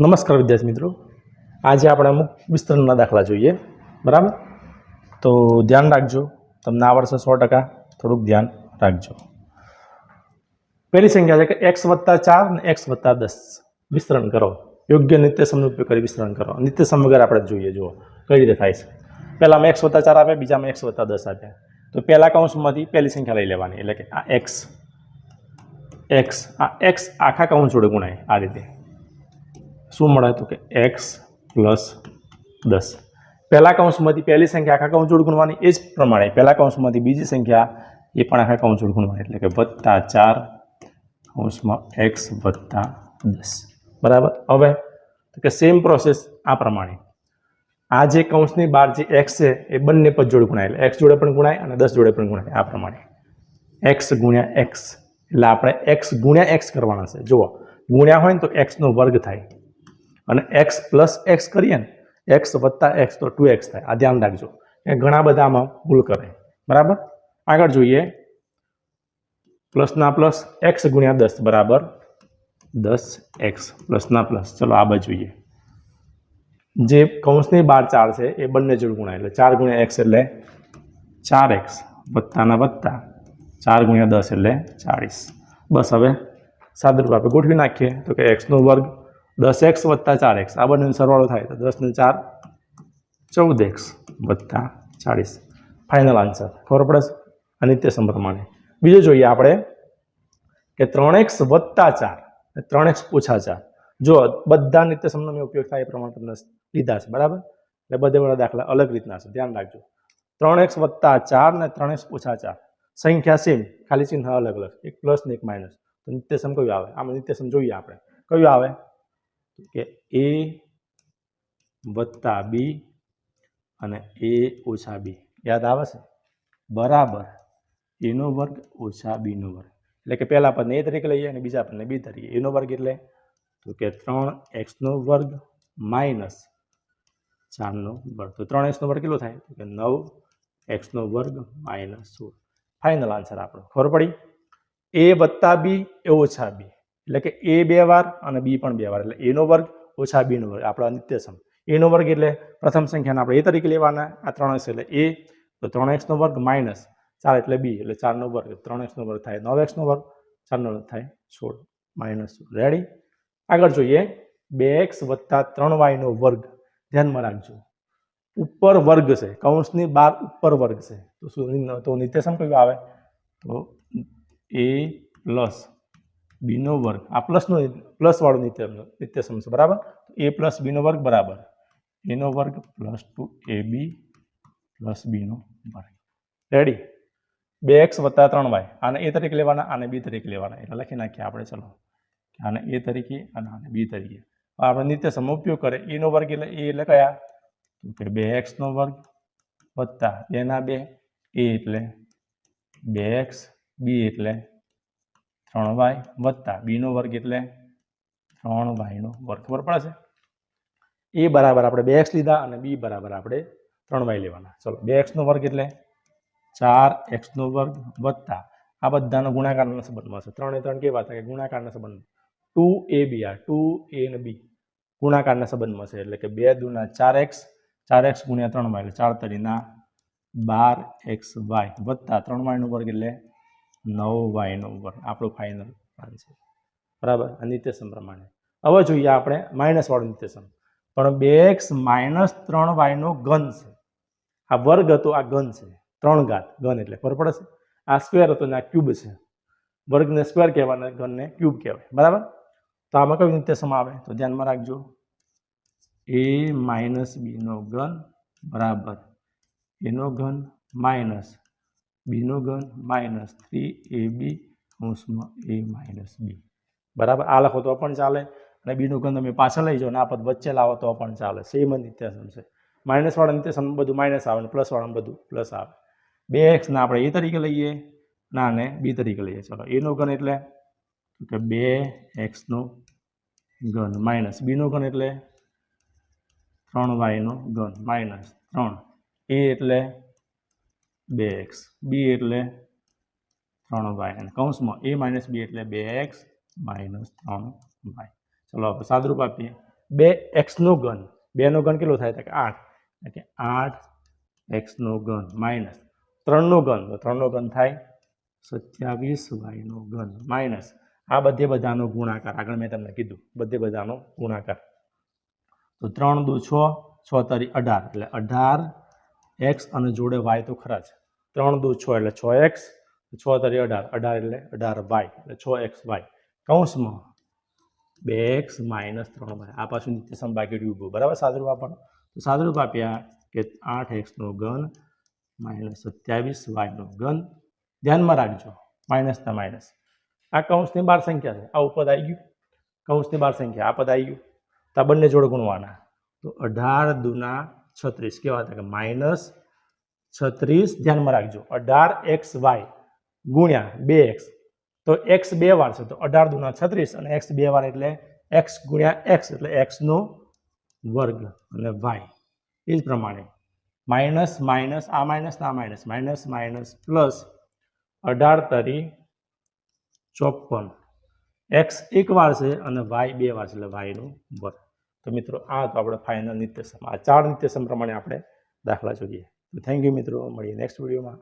નમસ્કાર વિદ્યાર્થી મિત્રો. આજે આપણે અમુક વિસ્તરણના દાખલા જોઈએ. બરાબર? તો ધ્યાન રાખજો. તમને આવડશે સો ટકા થોડુંક ધ્યાન રાખજો. પહેલી સંખ્યા છે કે એક્સ વત્તા ચાર અને એક્સ વત્તા દસ. વિસ્તરણ કરો. યોગ્ય નિત્ય સમનો ઉપયોગ કરી વિસ્તરણ કરો. નિત્ય સમ વગર આપણે જોઈએ, જુઓ. કઈ રીતે થાય છે? પહેલાંમાં એક્સ વત્તા ચાર આપે બીજામાં એક્સ વત્તા દસ આપે તો પહેલાં કૌંસમાંથી પહેલી સંખ્યા લઈ લેવાની. એટલે કે આ એક્સ. એક્સ. આ એક્સ આખા કૌંસ જોડે ગુણાય. આ રીતે. શું મળે તો કે એક્સ પ્લસ દસ. પહેલા કૌંસમાંથી પહેલી સંખ્યા આખા કૌંસ જોડ ગુણવાની એ જ પ્રમાણે. પહેલા કૌંસમાંથી બીજી સંખ્યા એ પણ આખા કૌંસ જોડ ગુણવાની. એટલે કે વત્તા ચાર કૌંસમાં એક્સ વત્તા દસ. બરાબર? હવે તો કે સેમ પ્રોસેસ આ પ્રમાણે. આ જે કૌંસની બહાર જે એક્સ છે, એ બંને પદ જોડે ગુણાય. એટલે એક્સ જોડે પણ ગુણાય અને દસ જોડે પણ ગુણાય. આ પ્રમાણે. એક્સ ગુણ્યા એક્સ એટલે આપણે એક્સ ગુણ્યા એક્સ કરવાના છે. જુઓ. ગુણ્યા હોય ને તો એક્સનો વર્ગ થાય. અને એક્સ પ્લસ એક્સ કરીએ ને એક્સ વત્તા એક્સ તો ટુ એક્સ થાય. આ ધ્યાન રાખજો. એ ઘણા બધા આમાં ભૂલ કરે બરાબર? આગળ જોઈએ. પ્લસના પ્લસ એક્સ ગુણ્યા દસ, બરાબર? દસ એક્સ પ્લસના પ્લસ ચલો, આ બાજુ જોઈએ. જે કૌંસની બાર ચાર છે, એ બંને જોડ ગુણાય. એટલે ચાર ગુણ્યા એક્સ એટલે ચાર એક્સ વત્તાના વત્તા. ચાર ગુણ્યા દસ એટલે ચાળીસ. બસ હવે સાદરૂપ આપણે ગોઠવી નાખીએ. તો કે એક્સનો વર્ગ દસ એક્સ વત્તા ચાર એક્સ. આ બંનેનો સરવાળો થાય તો દસ ને ચાર, ચૌદ એક્સ વત્તા ચાળીસ. ફાઇનલ આન્સર ખબર પડે અનિત્ય સમ પ્રમાણે બીજું જોઈએ આપણે કે ત્રણ એક્સ વત્તા ચાર. ત્રણ એક્સ ઓછા ચાર. જો બધા નિત્ય સમનો મેં ઉપયોગ થાય એ પ્રમાણે લીધા છે. બરાબર? એટલે બધે બધા દાખલા અલગ રીતના છે. ધ્યાન રાખજો. ત્રણ એક્સ વત્તા ચાર ને ત્રણ એક્સ ઓછા ચાર. સંખ્યા સેમ. ખાલી ચિહ્ન અલગ અલગ. એક પ્લસ ને એક માઇનસ તો નિત્યસમ કયું આવે? આમાં નિત્યસમ જોઈએ આપણે. કયું આવે? કે એ વત્તા બી અને એ ઓછા બી. યાદ આવે છે? બરાબર. એનો વર્ગ ઓછા બીનો વર્ગ. એટલે કે પહેલા પદને એ તરીકે લઈએ અને બીજા પદને બી તરીકે. એનો વર્ગ એટલે? તો કે ત્રણ એક્સનો વર્ગ માઇનસ ચારનો વર્ગ. તો ત્રણ એક્સનો વર્ગ કેટલો થાય? તો કે નવ એક્સનો વર્ગ માઇનસ સોળ. ફાઇનલ આન્સર આપણો. ખબર પડી? એ વત્તા બી, એ ઓછા બી. એટલે કે એ બે વાર અને બી પણ બે વાર. એટલે એનો વર્ગ ઓછા બીનો વર્ગ, આપણો નિત્ય સમ એનો વર્ગ એટલે પ્રથમ સંખ્યાને આપણે એ તરીકે લેવાના, આ ત્રણ એક્સ એટલે એ, તો ત્રણ એક્સનો વર્ગ માઇનસ ચાર એટલે બી, એટલે ચારનો વર્ગ ત્રણ એક્સનો વર્ગ થાય નવ એક્સનો વર્ગ, ચારનો વર્ગ થાય સોળ, માઇનસ રેડી આગળ જોઈએ. બે એક્સ વત્તા ત્રણ વાયનો વર્ગ. ધ્યાનમાં રાખજો. ઉપર વર્ગ છે, કૌંસની બાર ઉપર વર્ગ છે. તો શું, તો નિત્યસમ કયું આવે? તો એ પ્લસ બીનો વર્ગ. આ પ્લસનો પ્લસવાળું નિત્ય નિત્ય સમજો બરાબર? એ પ્લસ બીનો વર્ગ બરાબર. એનો વર્ગ plus two A B plus બીનો વર્ગ. રેડી બે એક્સ વત્તા ત્રણ વાય. આને એ તરીકે લેવાના, આને બી તરીકે લેવાના. એટલે લખી નાખીએ આપણે, ચલો. આને એ તરીકે અને આને બી તરીકે. આપણે આપણે નિત્યસમ ઉપયોગ કરે એનો વર્ગ એટલે એ એટલે કયા? તો કે બે એક્સનો વર્ગ વત્તા બેના બે એ એટલે બે એક્સ બી એટલે ત્રણ વાય વત્તા બીનો વર્ગ એટલે ત્રણ વાયનો વર્ગ. ખબર પડશે એ બરાબર આપણે બે એક્સ લીધા અને બી બરાબર આપણે ત્રણ વાય લેવાના. ચલો, બે એક્સનો વર્ગ એટલે ચાર એક્સનો વર્ગ વત્તા. આ બધાનો ગુણાકારના સંબંધમાં છે ત્રણે ત્રણ કેવા થાય? ગુણાકારના સંબંધ. ટુ એ બી આ ટુ એ અને બી ગુણાકારના સંબંધમાં છે એટલે કે બે દુના ચાર એક્સ ચાર એક્સ ગુણ્યા ત્રણ વાય એટલે ચાર તરીના બાર એક્સ વાય વત્તા ત્રણ વાયનો વર્ગ એટલે નવ વાયનો વર્ગ આપણું ફાઇનલ આન્સર બરાબર? નિત્યસમ પ્રમાણે. હવે જોઈએ આપણે માઇનસ વાળું નિત્યસમ. પણ બે એક્સ માઇનસ ત્રણ વાયનો ઘન છે. આ વર્ગ હતો, આ ઘન છે. ત્રણ ઘાત. ઘન એટલે ખબર પડે છે. આ સ્ક્વેર હતો ને આ ક્યુબ છે. વર્ગને સ્ક્વેર કહેવાના, ઘનને ક્યુબ કહેવાય. બરાબર? તો આમાં કયું નિત્યસમ આવે? તો ધ્યાનમાં રાખજો. એ માઇનસ બીનો ઘન બરાબર. એનો ઘન માઇનસ બીનો ઘન માઇનસ થ્રી એ બી કૌંસમાં એ માઇનસ બી. બરાબર? આ લખો તો પણ ચાલે. અને બીનું ઘન તમે પાછળ લઈ જાઓ ને આ પદ વચ્ચે લાવો તો પણ ચાલે. સેમ નિત્યસમ છે. માઇનસવાળા વાળા નિત્યસમ બધું માઇનસ આવે ને પ્લસ વાળામાં બધું પ્લસ આવે. બે એક્સને આપણે એ તરીકે લઈએ. ના ને બી તરીકે લઈએ. ચલો એનો ઘન એટલે કે બે એક્સનો ઘન માઇનસ બીનો ઘન એટલે ત્રણ વાયનો ઘન માઇનસ ત્રણ. એ એટલે બે એક્સ. બી એટલે ત્રણ વાય. અને કૌંસમાં એ માઇનસ બી એટલે બે એક્સ માઇનસ ત્રણ વાય. ચલો આપણે સાદરૂપ આપીએ. બે એક્સનો ઘન. બેનો ઘન કેટલો થાય? કે આઠ. એટલે કે આઠ એક્સનો ઘન માઇનસ ત્રણનો ઘન. તો ત્રણનો ઘન થાય સત્યાવીસ વાયનો ઘન માઇનસ. આ બધે બધાનો ગુણાકાર. આગળ મેં તમને કીધું. બધે બધાનો ગુણાકાર. તો ત્રણ દુ છ છ તરી અઢાર. એટલે અઢાર એક્સ અને જોડે વાય તો ખરા જ. ત્રણ દુ છ એટલે છ એક્સ, છ તરી અઢાર અઢાર એટલે અઢાર વાય, એટલે છ એક્સ વાય. કૌંસમાં બે એક્સ માઇનસ ત્રણ વાય. આ પાછું નિત્ય સંભાગી ઊભું. બરાબર? સાદરૂપ આપણ તો સાદરૂપ આપ્યા કે આઠ એક્સનો ઘન માઇનસ સત્યાવીસ વાયનો ઘન. ધ્યાનમાં રાખજો. માઇનસના માઇનસ. આ કૌંસની બાર સંખ્યા છે. આ ઉપદ આવી ગયું. કૌંસની બાર સંખ્યા. આ પદ આવી ગયું. તો આ બંને જોડે ગુણવાના. તો અઢાર દુના છત્રીસ. કેવા હતા કે માઇનસ છત્રીસ ધ્યાનમાં રાખજો. અઢાર એક્સ વાય ગુણ્યા બે એક્સ. તો એક્સ બે વાર છે. તો અઢાર દુના છત્રીસ અને એક્સ બે વાર એટલે એક્સ ગુણ્યા એક્સ એટલે એક્સનો વર્ગ અને વાય. એ જ પ્રમાણે. માઇનસ માઇનસ, આ માઇનસ આ માઇનસ. માઇનસ માઇનસ, પ્લસ અઢાર તરી ચોપન. એક્સ એક વાર છે અને વાય બે વાર છે એટલે વાયનો વર્ગ. તો મિત્રો, આ તો આપણે ફાઇનલ નિત્યસમ. આ ચાર નિત્યસમ પ્રમાણે આપણે દાખલા જોઈએ. થેન્ક યુ મિત્રો. મળીએ નેક્સ્ટ વિડીયોમાં